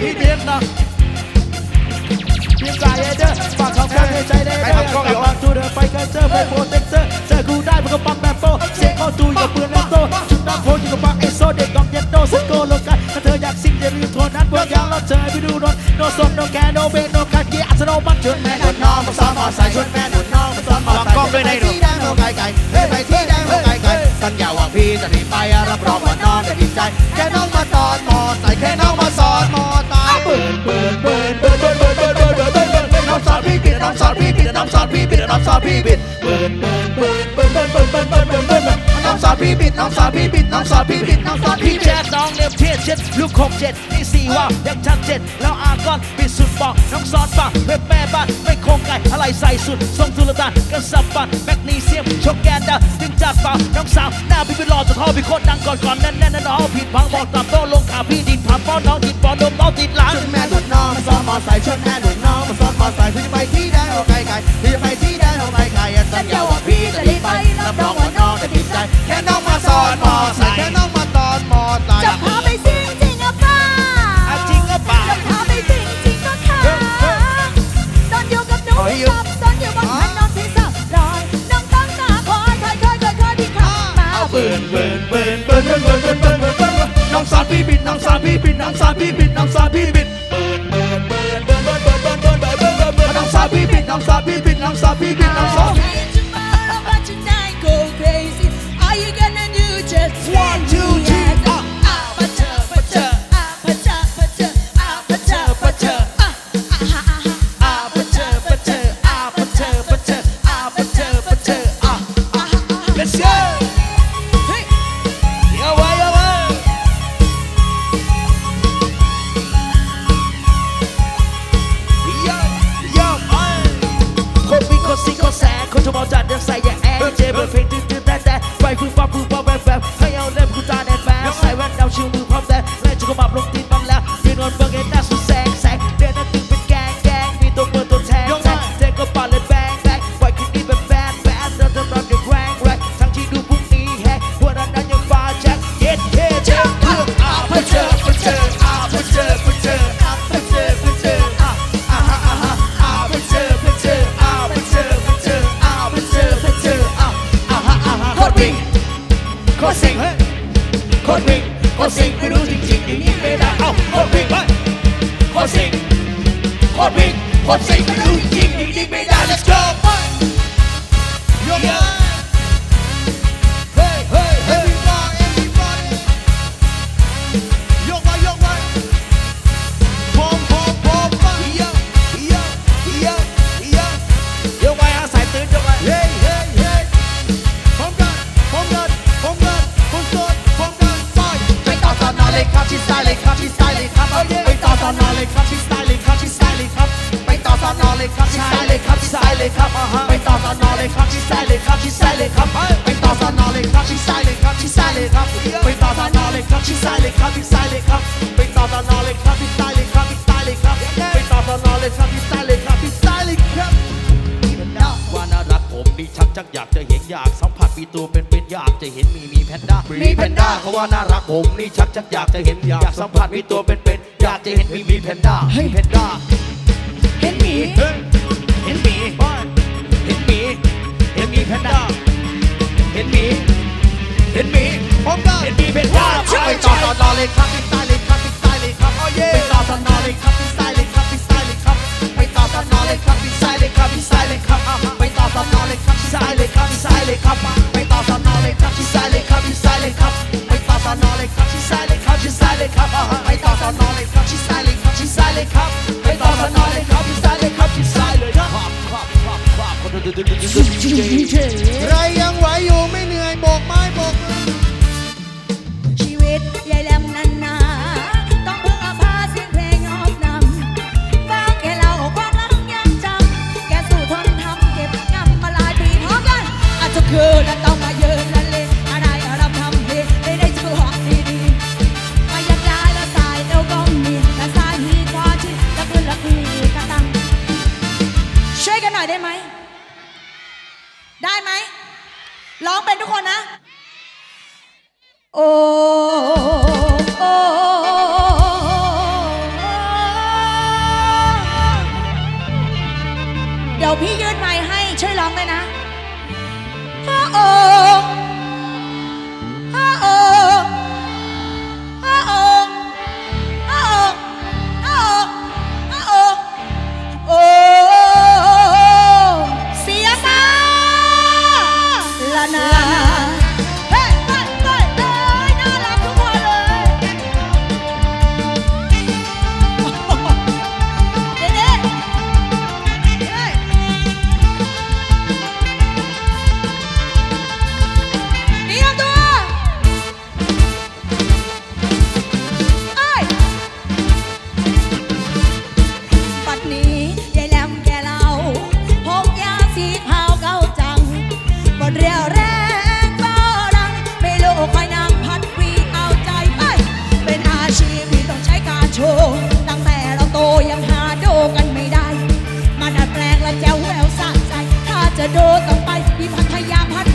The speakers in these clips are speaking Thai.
พี่เบียนนะพี่กายเด้อฝากของกันในใจได้เด้อฝากตูเด้อไปกันเจอไปโปรเทคเตอร์เจอกูได้มันก็ปั๊มแบบโปเสียงเข้าตูอย่าปืนในโตจุดน้ำโพอยู่กับปังไอโซเด็กดองเย็นโดสโกโลกันถ้าเธออยากสิ่งจะรีบโทรนัดเพื่อยางเราเจอไปดูรถโนสนโนแกโนเบนโนกัดเกียร์อัศโนบัตจนแม่หนุนน้องมาซ้อนมอไซค์ชวนแม่หนุนน้องมาซ้อนมอไซค์ไปที่แดงหัวไก่ไก่เฮ้ยไปที่แดงหัวไก่ไก่สัญญาว่าพี่จะรีบไปรับรองว่าน้องจะดีใจแค่น้องมาซ้อนมอไซค์แค่น้องมาซ้อ ปิดน้องสอนพี่ปิดเปิดเปิดเปิดเปิดเปิดเปิดเปิดเปิดเปิดเปิดน้องสอนพี่ปิดน้องสอนพี่ปิดน้องสอนพี่ปิดน้องสอนพี่พี่ปิแจ๊ดดน้องเลียมเทียนเช็ดลูกหกเจ็ดนี่สี่ว่ายังชัดเจ็ดแล้วอาก้อนปิดสุดบอกน้องซอนปะเว็บแม่บ้านไม่คงไก่อะไรใส่สุดทรงทุลตานกระสับปันแมกนีเซียมชกแกนดาจึงจากเปล่าน้องสาวหน้าพี่เป็นหล่อจะท่อพี่โคตรดังก่อนก่อนแน่นแน่นน้องผิดพังบอกตับโตลงขาพี่ดินผ่านป้อนน้องติดปอนดมน้องติดหลังชวนแม่หนุนน้องมาซ้อนมอไซค์ชวนแม่หนุนน้องมาซ้อนมอไซค์พี่จะไปที่แดงหัวไก่ไก่พี่จะไป Let's ากจะเห็นอยากสัมผัสมีตัวเป็นเป็นอยากจะเห็นมีมีแพนด้ามีแพนด้าเขาว่าน่ารักผมนี่ชักจักอยากจะเห็นอยากสัมผัสมีตัวเป็นเป็นอยากจะเห็นมีมีแพนด้าเฮ้ยแพนด้าเห็นหมีเฮ้ยเห็นหมีเห็นหมีเห็นหมีแพนด้าเห็นหมีเห็นหมีพร้อมกันเห็นหมีแพนด้าไปต่อสอนอเลยครับทิศใต้เลยครับทิศใต้เลยครับไปต่อสอนอเลยครับทิศใต้เลยครับทิศใต้เลยครับไปต่อสอนอเลยครับทิศใต้เลยครับทิศใต้เลยครับไปต่ อสอนอเลยครับทิศใต้เลยครับทิศใต้เลยครับไปต่อสอนอเลยครับทิศใต้เลยครับทิศใต้เลยครับไปต่อสอนอเลยครับทิศใต้เลยครับทิศใต้เลยครับไปต่อสอนอเลยครับทิศใต้เลยครับทิศใต้เลยครับไปต่อสอนอเลยครับทิศใต้เลยครับทิศใต้เลยครับครับครับครับครับคนดูดูดูดูดูดูใครยังไหวอยู่ไม่ ได้ไหมร้องเป็นทุกคนนะ โอ้โอ้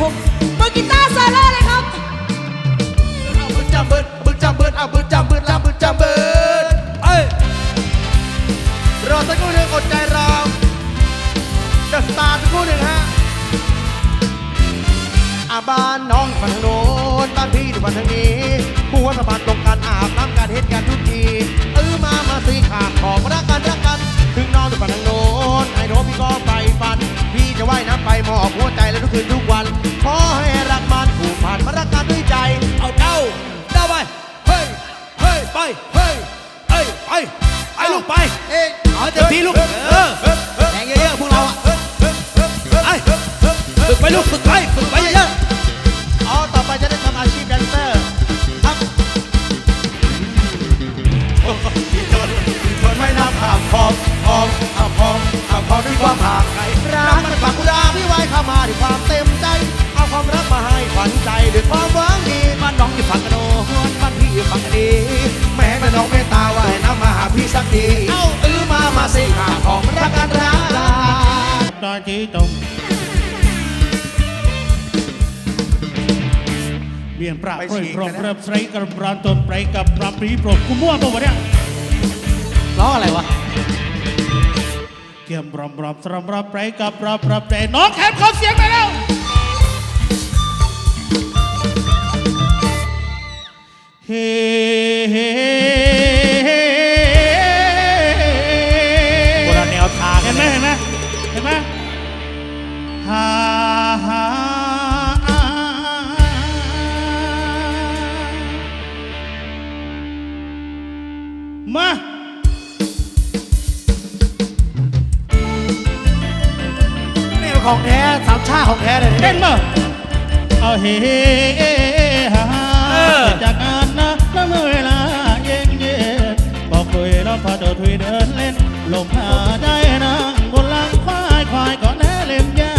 ยาพัดพงมือกีตาร์โซโล่เลยครับเอาบึ้จำบึ้บึ้จำบึ้เอาบึ้จำบึ้จำบึ้จำบึ้เอ้ยรอสักครู่หนึ่งอดใจรอเดอะสตาร์สักครู่หนึ่งฮะอาบ้านน้องฝั่งโน้นบ้านพี่อยู่ฝั่งทางนี้หัวสะพานตรงกันอาบน้ำกันเฮ็ดกันทุกทีเออมามาสิขาดของรักกันรักกัน ถึงน้องอยู่ฝั่งทางโน้นไอ้โน้พี่ก็ไปฟัน พี่จะว่ายน้ำไปหมอบหัวใจแล้วทุกคืนทุกวัน ขอให้รักมันผูกพันมารักกันด้วยใจ เอาเด้าเด้าไป เฮ้ย เฮ้ย ไป เฮ้ยเฮ้ย ไปไปลูกไป เอ๊ะเอาเต็มที่ลูก เออแรงเยอะๆพวกเราอะไปฝึกไปลูกฝึกไปฝึกไปเยอะอ๋อต่อไปจะได้ทำอาชีพแดนเซอร์ครับทนไม่นับหามพองพองหาพองหาพองด้วยความห่างไกลรักมันฝักกุดาพี่ไว้เข้ามาด้ มาให้ขวัญใจด้วยความหวังดีๆบ้านน้องอยู่ฝั่งกระโดดบ้านพี่อยู่ฝั่งกระดีแม้แต่น้องเมตตาไว้น้ำมาหาพี่สักทีเอ้าตื้อมามาสิขาของรักกันรักตาจีตงเบียนปราบเปรยพรหมเริ่มใส่กระปรานตนไปกับปราบปรีโปรดกูมั่วปะวะเนี่ยล้ออะไรวะเกี่ยมรำรำสรำรำไปกับปราบปราบแต่น้องแคบขอเสียงไปแล้ว คนละแนวทางเห็นไหมเห็นไหมเห็นไหมฮ่าฮ่าอ่ามานี่เป็นของแท้สามชาติของแท้เลยเต้นมาเอาเฮ้ จ้าถุยเดินเล่น ลมหาได้นั่งบนหลังควายควายก็แน่เล่มยา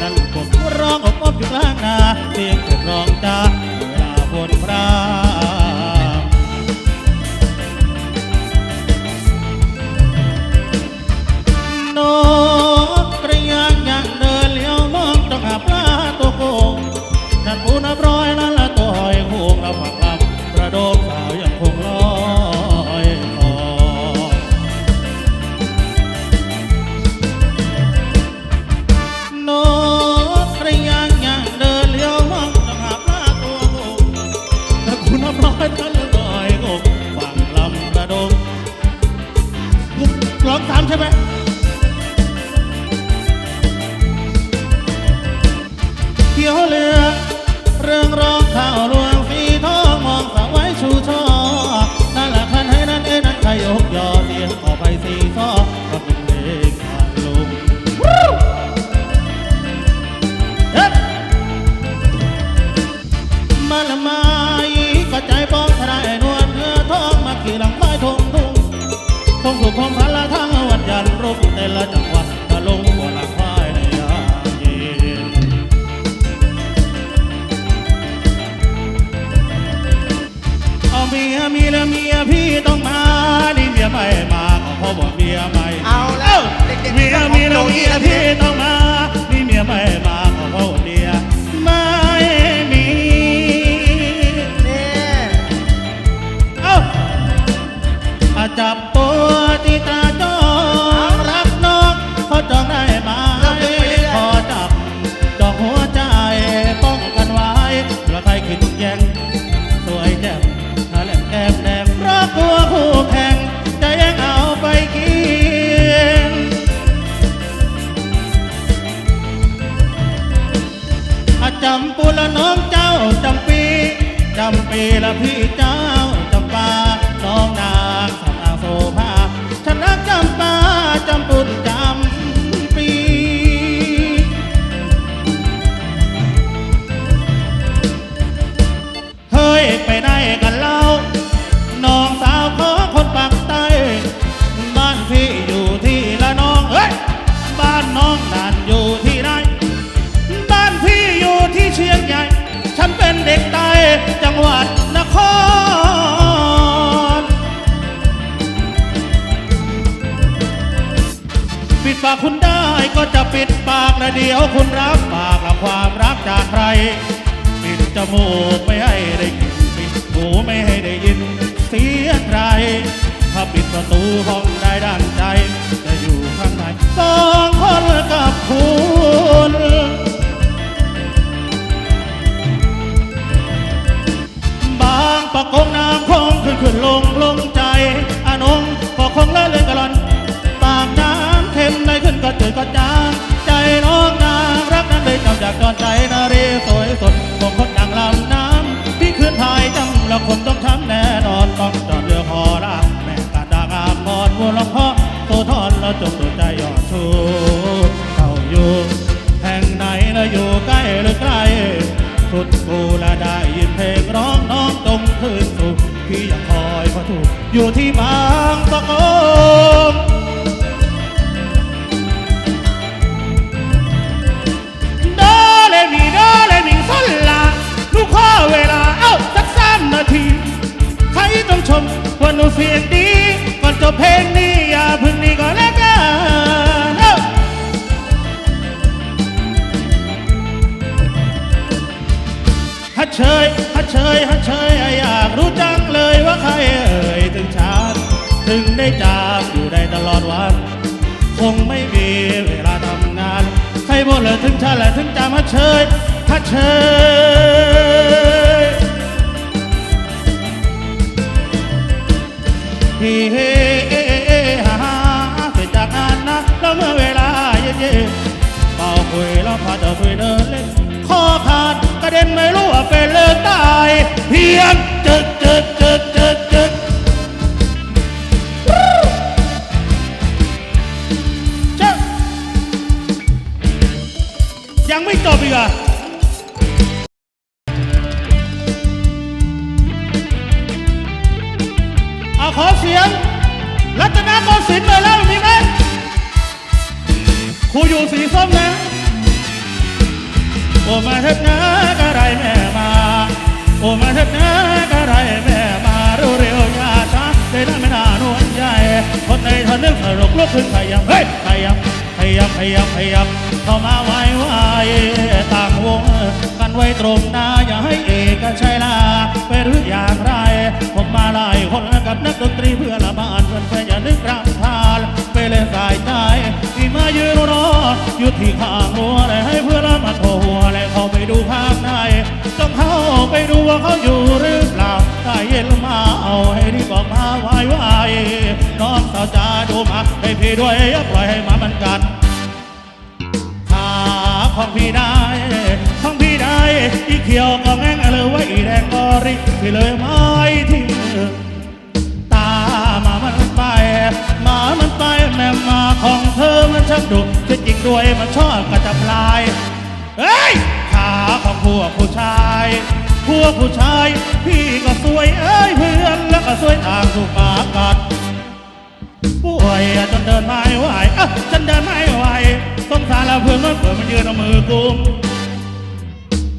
นั่นกบร้องอบอบอยู่กลางนาเสียงกบร้องจ้าเวลาบนพรา มาก็เพราะว่าเมียไม่เอาแล้วเด็กๆเมียมีแล้วเมียพี่ต้องมา ละพี่เจ้าจำปาน้องนางสางโซภาฉันรักจำปาจำปุนจำปี เฮ้ยไปไหนกันเล่าน้องสาวของคนปากใต้บ้านพี่อยู่ที่ละน้องเฮ้ยบ้านน้องนันอยู่ที่ไหนบ้านพี่อยู่ที่เชียงใหญ่ ฉันเป็นเด็กใต้จังหวัด นครปิดปากคุณได้ก็จะปิดปากและเดียวคุณรับปากละความรักจากใคร ปิดจมูกไม่ให้ได้กลินปิดหูไม่ให้ได้ยินเสียงใครถ้าปิดประตูห้องได้ดังใจ จะอยู่ข้างในสองคนกับคุณ ต้องทำแน่นอนต้องจอดเรือคอรักแม่กาดางามพรวัวละพ่อโตทอนแล้วจงตัวใจยอดชูเข้าอยู่แห่งไหนแล้วอยู่ใกล้หรือไกลสุดกูและได้ยินเพลงร้องน้องจงคืนสู่พี่ยังคอยพระถูกอยู่ที่บางประกง เธอ เฮ้เฮ้เอ้เอ้ฮ่าฮ่าเสร็จจากงานนะแล้วเมื่อเวลาเย็นๆเป่าคุยแล้วพาเธอคุยเดินเล่นคอขาดกระเด็นไม่รู้ว่าเป็นเลือดตายเพียง สียง รัตนโกสินทร์เลยแล้วมีไหมครูอยู่สีส้มนะ โอ้มาเถิดนะกะไรแม่มา โอ้มาเถิดนะกะไรแม่มาเร็วเร็วๆอย่าช้าได้นไม่น่านวนใหญ่คนในทนนึกสนุกลุกขึ้นขยับเฮ้ยขยับข ยับขยับขยับเข้ามาไว้ไว้ต่างวงกันไว้ตรงหน้าอย่าให้เอกชัยลาไปหรืออย่างไร ผมมาหลายคนกับนักดนตรีเพื่อละบ้านเพื่อนเพื่อนอย่านึกรำคาญไปเล่นสายใจที่มายืนรออยู่ที่ข้างรั้วและให้เพื่อนมาโทรหัวและเขาไปดูข้างในต้องเข้าไปดูว่าเขาอยู่หรือเปล่าถ้าเย็นมาเอาให้รีบบอกมาไว้ไว้น้องสาวจะดูมาให้พี่ด้วยอย่าปล่อยให้มามันกันขาของ พี่ได้ของพี่ได้อีเขียวก็แง่งเลยว่าอีแดงก็ริพี่เลยไม่ทิ้งตามามันไปหมามันไปแม่มาของเธอมันชักดุจะจริงด้วยมันชอบกระจับลายเฮ้ยขาของพวกผู้ชายพวกผู้ชาย พี่ก็สวยเอ้ยเพื่อนแล้วก็สวยทางสุปากัดป่วยจนเดินไม่ไหวเอ้าฉันเดินไม่ไหว สงสารแล้วเพื่อนเมื่อเปิดมันยืนเอามือกุม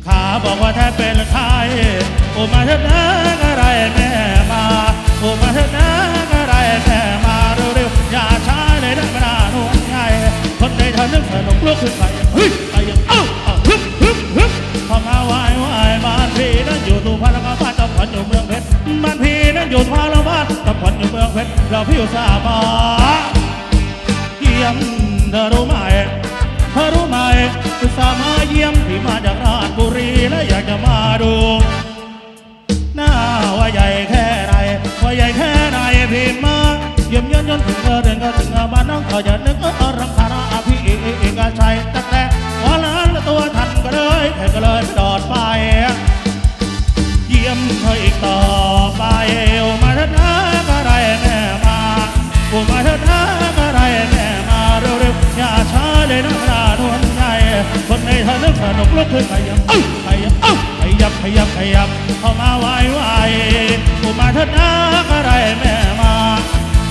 ขาบอกว่าแทบเป็นไข้โอ้มาเถิดนะอะไรแม่มาโอ้มาเถิดนะอะไรแม่มาเร็วๆอย่าช้าเลยนะม่น่าหน่วงไงคนใดเธอนึกสนุกลุกขึ้นไปเฮ้ยไปยังเอ้าเอ้าฮึบฮึบฮึบเข้ามาไหวไหวบ้านพี่นั้นอยู่ตุพาลงบ้านต้องผ่อนอยู่เมืองเพชรบ้านพี่นั้นอยู่พาลงบ้านต้องผ่อนอยู่เมืองเพชรเราพี่อุตส่าห์มาเยี่ยมเธอรู้ไหม อุตสาห์มาเยี่ยมที่มาจากราชบุรีและอยากจะมาดู หน้าว่าใหญ่แค่ไหนว่าใหญ่แค่ไหนพี่มาเยี่ยมยือนจนถึงเธรื่องก็ถึงบ้านน้องก็อย่านึกเออรังคาราอภิเอกชัยแต่แต่วันนั้นตัวทันก็เลยแค่ก็เลยดอดไปเยี่ยมเธออีกต่อไปมาเถิดนะก็ไรแม่มามาเถิดนะก็ไรแม่มาเร็วๆอย่าช้าเลยนะ ในทะลึกสนุกลุกขึ้นขยับขยับขยับขยับขยับเข้ามาไหวไหวกูมาเถิดนะอะไรแม่มา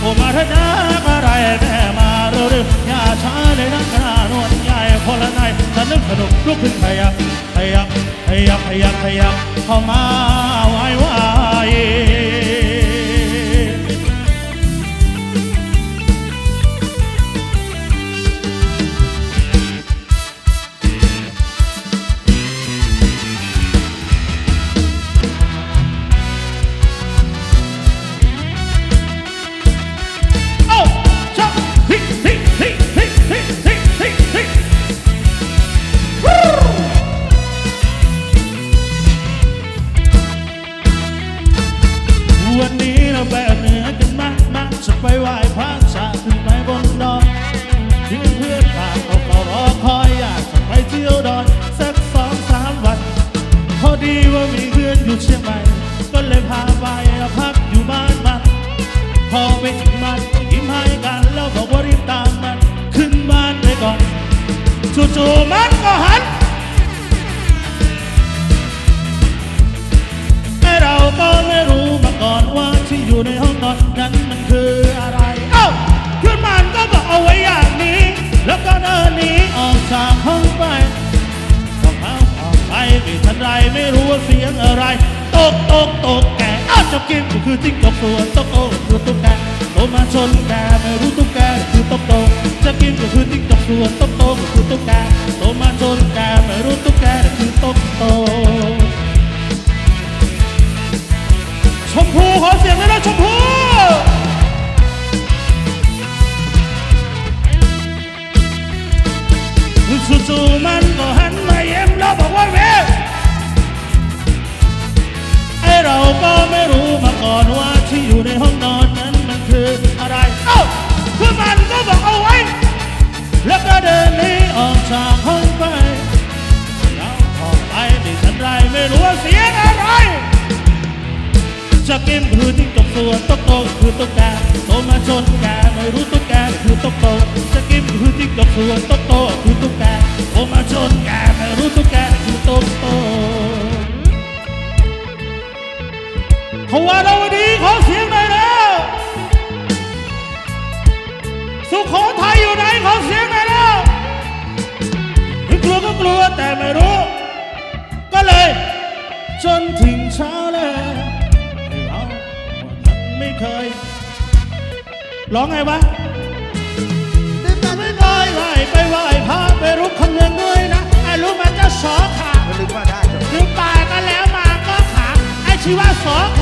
กูมาเถิดนะอะไรแม่มาเร็วๆอย่าช้าเลยนะขนาดนวลใหญ่คนละนายทะลึกสนุกลุกขึ้นขยับขยับขยับขยับขยับเข้ามาไหวไหว ก็ไม่รู้มาก่อนว่าที่อยู่ในห้องนอนนั้นมันคืออะไร เอ้าเพื่อนมันก็บอกเอาไว้อย่างนี้ แล้วก็เดินหนีออกจากห้องไปพอเขาออกไปไม่ทันไรไม่รู้ว่าเสียงอะไร ตกตกตกแกอ้าวจ้ากินก็คือจิ้งจกส่วตกโตคือตุ๊กแกโตมาชนแกไม่รู้ตุ๊กแกคือตกโตจ้ากินก็คือจิ้งจกส่วตกโตคือตุ๊กแกโตมาชนแกไม่รู้ตุ๊กแกคือตกโต ชมพูขอเสียงเลยนะชมพูจู่ๆมันก็หันมาเยิ้มแล้วบอกว่าเว้ไอเราก็ไม่รู้มาก่อนว่าที่อยู่ในห้องนอนนั้นมันคืออะไร เอ้าเพื่อนมันก็บอกเอาไว้ แล้วก็เดินหนีออกจากห้องไปแล้วออกไปไม่ทันไรไม่รู้ว่าเสียงอะไร จะกินคือที่ตกส่วนตกโตคือตกแกโตมาชนแกไม่รู้ตกแกคือตกโตจะกินคือที่ตกส่วนตกโตคือตกแกโตมาชนแกไม่รู้ ร้องไงวะไม่เคยไหวไปไหวพระไปรุกคำเนืองด้วยนะไอ้รู้มันจะสอขามันนึกว่าได้จ้ะถึงตายก็แล้วมาก็ขาไอ้ชีว่าสอขา